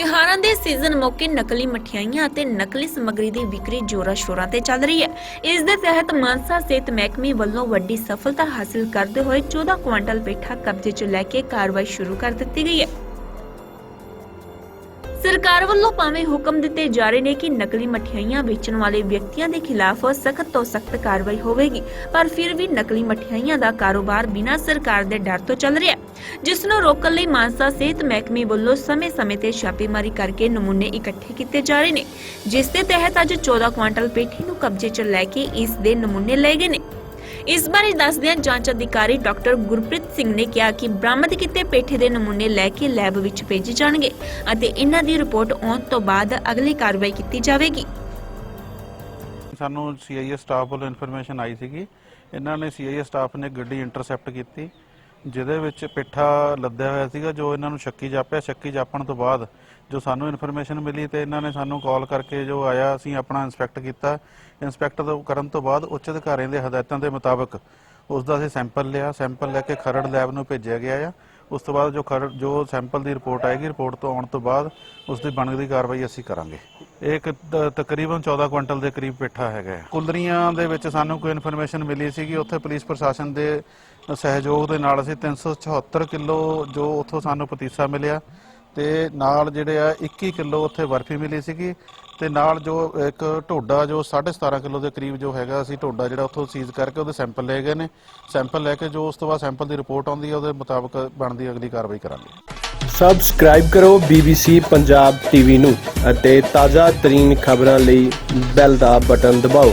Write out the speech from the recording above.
ਤਿਉਹਾਰਾਂ ਦੇ ਸੀਜ਼ਨ ਮੌਕੇ ਨਕਲੀ ਮਠਿਆਈਆਂ ਅਤੇ ਨਕਲੀ ਸਮੱਗਰੀ ਦੀ ਵਿਕਰੀ ਜੋਰਾਂ ਸ਼ੋਰਾਂ ਤੇ ਚੱਲ ਰਹੀ ਹੈ। ਇਸ ਦੇ ਤਹਿਤ ਮਾਨਸਾ ਸਿਹਤ ਮਹਿਕਮੇ ਵੱਲੋਂ ਵੱਡੀ ਸਫਲਤਾ ਹਾਸਲ ਕਰਦੇ ਹੋਏ 14 ਕੁਆਂਟਲ ਪੇਠਾ ਕਬਜ਼ੇ 'ਚ ਲੈ ਕੇ ਕਾਰਵਾਈ ਸ਼ੁਰੂ ਕਰ ਦਿੱਤੀ ਗਈ ਹੈ। ਸਰਕਾਰ ਵੱਲੋਂ ਭਾਵੇਂ ਹੁਕਮ ਦਿੱਤੇ ਜਾ ਰਹੇ ਨੇ ਕਿ ਨਕਲੀ ਮਠਿਆਈਆਂ ਵੇਚਣ ਵਾਲੇ ਵਿਅਕਤੀਆਂ ਦੇ ਖਿਲਾਫ ਸਖਤ ਤੋਂ ਸਖਤ ਕਾਰਵਾਈ ਹੋਵੇਗੀ, ਪਰ ਫਿਰ ਵੀ ਨਕਲੀ ਮਠਿਆਈਆਂ ਦਾ ਕਾਰੋਬਾਰ ਬਿਨਾਂ ਸਰਕਾਰ ਦੇ ਡਰ ਤੋਂ ਚੱਲ ਰਿਹਾ ਜਿਸ ਨੂੰ ਰੋਕਣ ਲਈ ਮਾਨਸਾ ਸਿਹਤ ਮਹਿਕਮੇ ਵੱਲੋਂ ਸਮੇਂ-ਸਮੇਂ ਤੇ ਛਾਪੇਮਾਰੀ ਕਰਕੇ ਨਮੂਨੇ ਇਕੱਠੇ ਕੀਤੇ ਜਾ ਰਹੇ ਨੇ, ਜਿਸ ਦੇ ਤਹਿਤ ਅੱਜ 14 ਕੁਆਂਟਲ ਪੇਠੀ ਨੂੰ ਕਬਜ਼ੇ 'ਚ ਲੈ ਕੇ ਇਸ ਦੇ ਨਮੂਨੇ ਲਏ ਗਏ ਨੇ। ਇਸ ਬਾਰੇ ਦੱਸਦਿਆਂ ਜਾਂਚ ਅਧਿਕਾਰੀ ਡਾਕਟਰ ਗੁਰਪ੍ਰੀਤ ਸਿੰਘ ਨੇ ਕਿਹਾ ਕਿ ਬਰਾਮਦ ਕੀਤੇ ਪੇਠੇ ਦੇ ਨਮੂਨੇ ਲੈ ਕੇ ਲੈਬ ਵਿੱਚ ਭੇਜੇ ਜਾਣਗੇ ਅਤੇ ਇਹਨਾਂ ਦੀ ਰਿਪੋਰਟ ਆਉਣ ਤੋਂ ਬਾਅਦ ਅਗਲੀ ਕਾਰਵਾਈ ਕੀਤੀ ਜਾਵੇਗੀ। ਸਾਨੂੰ ਸੀਆਈਏ ਸਟਾਫ ਵੱਲੋਂ ਇਨਫੋਰਮੇਸ਼ਨ ਆਈ ਸੀਗੀ। ਇਹਨਾਂ ਨੇ ਸੀਆਈਏ ਸਟਾਫ ਨੇ ਗੱਡੀ ਇੰਟਰਸੈਪਟ ਕੀਤੀ। ਜਿਹਦੇ ਵਿੱਚ ਪਿੱਠਾ ਲੱਦਿਆ ਹੋਇਆ ਸੀਗਾ, ਜੋ ਇਹਨਾਂ ਨੂੰ ਸ਼ੱਕੀ ਜਾਪਿਆ। ਸ਼ੱਕੀ ਜਾਪਣ ਤੋਂ ਬਾਅਦ ਜੋ ਸਾਨੂੰ ਇਨਫੋਰਮੇਸ਼ਨ ਮਿਲੀ ਤੇ ਇਹਨਾਂ ਨੇ ਸਾਨੂੰ ਕਾਲ ਕਰਕੇ ਜੋ ਆਇਆ, ਅਸੀਂ ਆਪਣਾ ਇਨਸਪੈਕਟ ਕੀਤਾ। ਇਨਸਪੈਕਟ ਕਰਨ ਤੋਂ ਬਾਅਦ ਉੱਚ ਅਧਿਕਾਰੀਆਂ ਦੇ ਹਦਾਇਤਾਂ ਦੇ ਮੁਤਾਬਕ ਉਸ ਦਾ ਅਸੀਂ ਸੈਂਪਲ ਲਿਆ। ਸੈਂਪਲ ਲੈ ਕੇ ਖਰੜ ਲੈਬ ਨੂੰ ਭੇਜਿਆ ਗਿਆ ਆ। ਉਸ ਤੋਂ ਬਾਅਦ ਜੋ ਖਰ ਜੋ ਸੈਂਪਲ ਦੀ ਰਿਪੋਰਟ ਆਏਗੀ, ਰਿਪੋਰਟ ਤੋਂ ਆਉਣ ਤੋਂ ਬਾਅਦ ਉਸ ਦੀ ਬਣਦੀ ਕਾਰਵਾਈ ਅਸੀਂ ਕਰਾਂਗੇ ਇਹ ਇੱਕ ਤ- ਤਕਰੀਬਨ 14 ਕੁਇੰਟਲ ਦੇ ਕਰੀਬ ਪੇਠਾ ਹੈਗਾ ਹੈ। ਕੁੰਦਰੀਆਂ ਦੇ ਵਿੱਚ ਸਾਨੂੰ ਕੋਈ ਇਨਫੋਰਮੇਸ਼ਨ ਮਿਲੀ ਸੀ ਕਿ ਉੱਥੇ ਪੁਲਿਸ ਪ੍ਰਸ਼ਾਸਨ ਦੇ ਸਹਿਯੋਗ ਦੇ ਨਾਲ ਅਸੀਂ 374 ਕਿਲੋ ਜੋ ਉੱਥੋਂ ਸਾਨੂੰ ਪਤੀਸਾ ਮਿਲਿਆ ਤੇ ਨਾਲ ਜਿਹੜੇ ਆ 21 ਕਿਲੋ ਉੱਥੇ ਬਰਫੀ ਮਿਲੀ ਸੀਗੀ ਤੇ ਨਾਲ ਜੋ ਇੱਕ ਢੋਡਾ ਜੋ 17.5 ਕਿਲੋ ਦੇ ਕਰੀਬ ਜੋ ਹੈਗਾ ਅਸੀਂ ਢੋਡਾ ਜਿਹੜਾ ਉੱਥੋਂ ਸੀਜ਼ ਕਰਕੇ ਉਹਦੇ ਸੈਂਪਲ ਲਏ ਗਏ ਨੇ। ਸੈਂਪਲ ਲੈ ਕੇ ਜੋ ਉਸ ਤੋਂ ਬਾਅਦ ਸੈਂਪਲ ਦੀ ਰਿਪੋਰਟ ਆਉਂਦੀ ਹੈ ਉਹਦੇ ਮੁਤਾਬਕ ਬਣਦੀ ਅਗਲੀ ਕਾਰਵਾਈ ਕਰਾਂਗੇ। ਸਬਸਕ੍ਰਾਈਬ ਕਰੋ BBC ਪੰਜਾਬ ਟੀਵੀ ਨੂੰ ਅਤੇ ਤਾਜ਼ਾ ਤਰੀਨ ਖਬਰਾਂ ਲਈ ਬੈਲ ਦਾ ਬਟਨ ਦਬਾਓ।